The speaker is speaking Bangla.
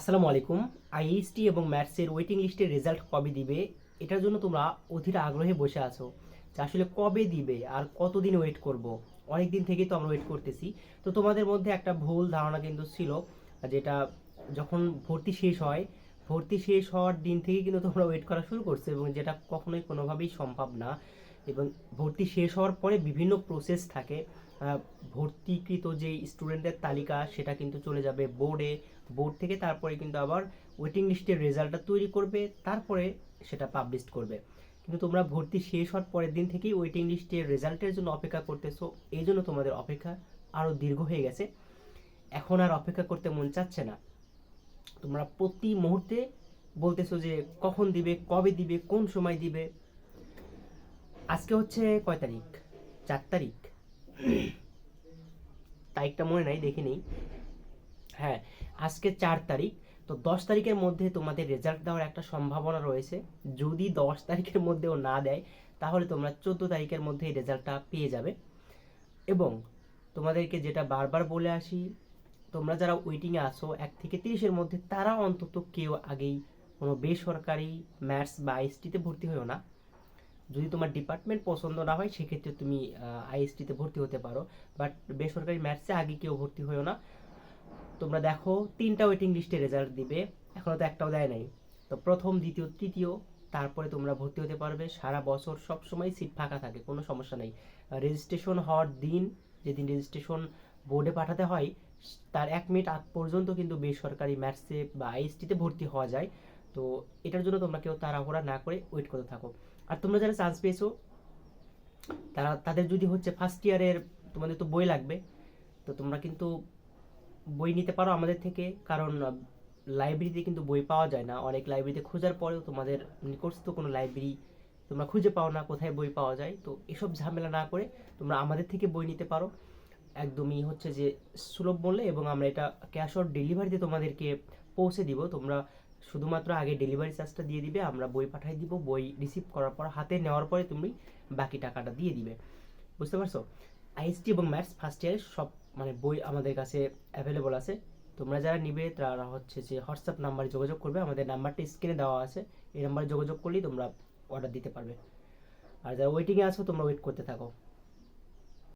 আসসালামু আলাইকুম। আইএসটি এবং ম্যাথসের ওয়েটিং লিস্টের রেজাল্ট কবে দিবে? এটার জন্য তোমরা অধীর আগ্রহে বসে আছো। যে আসলে কবে দিবে আর কতদিন ওয়েট করব? অনেক দিন থেকেই তো আমরা ওয়েট করতেছি। তো তোমাদের মধ্যে একটা ভুল ধারণা কিন্তু ছিল, যেটা যখন ভর্তি শেষ হয়, ভর্তি শেষ হওয়ার দিন থেকে কিন্তু তোমরা ওয়েট করা শুরু করছ এবং যেটা কখনোই কোনোভাবেই সম্ভব না। এবং ভর্তি শেষ হওয়ার পরে বিভিন্ন প্রসেস থাকে। ভর্তিকৃত যে স্টুডেন্টদের তালিকা, সেটা কিন্তু চলে যাবে বোর্ডে বোর্ড থেকে তারপরে কিন্তু আবার ওয়েটিং লিস্টের রেজাল্টটা তৈরি করবে, তারপরে সেটা পাবলিশ করবে। কিন্তু তোমরা ভর্তি শেষ হওয়ার পরের দিন থেকেই ওয়েটিং লিস্টের রেজাল্টের জন্য অপেক্ষা করতেছো, এই জন্য তোমাদের অপেক্ষা আরও দীর্ঘ হয়ে গেছে। এখন আর অপেক্ষা করতে মন চাচ্ছে না। তোমরা প্রতি মুহূর্তে বলতেছো যে কখন দিবে, কবে দিবে, কোন সময় দিবে? আজকে হচ্ছে কয় তারিখ? চার তারিখ। তারিখটা মনে নাই দেখে নেই। হ্যাঁ আজকে চার তারিখ। তো দশ তারিখের মধ্যে তোমাদের রেজাল্ট দেওয়ার একটা সম্ভাবনা রয়েছে। যদি দশ তারিখের মধ্যেও না দেয় তাহলে তোমরা চোদ্দ তারিখের মধ্যে এই রেজাল্টটা পেয়ে যাবে। এবং তোমাদেরকে যেটা বারবার বলে আসি তোমরা যারা ওয়েটিংয়ে আসো এক থেকে তিরিশের মধ্যে তারা অন্তত কেউ আগেই কোনো বেসরকারি ম্যাথস বা আইএসটিতে ভর্তি হয়েও না। যদি তোমার ডিপার্টমেন্ট পছন্দ না হয়, সেক্ষেত্রে তুমি আইএসটিতে ভর্তি হতে পারো। বাট বেসরকারি ম্যাথসে আগে কেউ ভর্তি হয়েও না। তোমরা দেখো, তিনটা ওয়েটিং লিস্টে রেজাল্ট দিবে। এখনও তো একটাও দেয় নাই। তো প্রথম, দ্বিতীয়, তৃতীয়, তারপরে তোমরা ভর্তি হতে পারবে। সারা বছর সব সময় সিট ফাঁকা থাকে, কোনো সমস্যা নেই। রেজিস্ট্রেশন হওয়ার দিন, যেদিন রেজিস্ট্রেশন বোর্ডে পাঠাতে হয়, তার এক মিনিট আগ পর্যন্ত কিন্তু বেসরকারি ম্যাথসে বা আইএসটিতে ভর্তি হওয়া যায়। তো এটার জন্য তোমরা কেউ তাড়াহুড়া না করে ওয়েট করতে থাকো। আর তোমরা যারা চান্স পেয়েছ, তারা, তাদের যদি হচ্ছে ফার্স্ট ইয়ারের তোমাদের তো বই লাগবে, তো তোমরা কিন্তু বই নিতে পারো আমাদের থেকে, কারণ লাইব্রেরিতে কিন্তু বই পাওয়া যায় না। অনেক লাইব্রেরিতে খোঁজার পরেও তোমাদের নিকটস্থ কোনো লাইব্রেরি তোমরা খুঁজে পাও না কোথায় বই পাওয়া যায়। তো এসব ঝামেলা না করে তোমরা আমাদের থেকে বই নিতে পারো। একদমই হচ্ছে যে সুলভ মূল্যে এবং আমরা এটা ক্যাশ অন ডেলিভারিতে তোমাদেরকে পৌঁছে দিব। তোমরা শুধুমাত্র আগে ডেলিভারি চার্জটা দিয়ে দিবে, আমরা বই পাঠিয়ে দিব, বই রিসিভ করার পর হাতে নেওয়ার পরে তুমি বাকি টাকাটা দিয়ে দিবে। বুঝতে পারছ? আইএসটি এবং ম্যাথস ফার্স্ট ইয়ারের সব মানে বই আমাদের কাছে অ্যাভেলেবল আছে। তোমরা যারা নিবে, তারা হচ্ছে যে হোয়াটসঅ্যাপ নাম্বারে যোগাযোগ করবে। আমাদের নাম্বারটা স্ক্রিনে দেওয়া আছে। এই নাম্বারে যোগাযোগ করলেই তোমরা অর্ডার দিতে পারবে। আর যারা ওয়েটিংয়ে আছো, তোমরা ওয়েট করতে থাকো।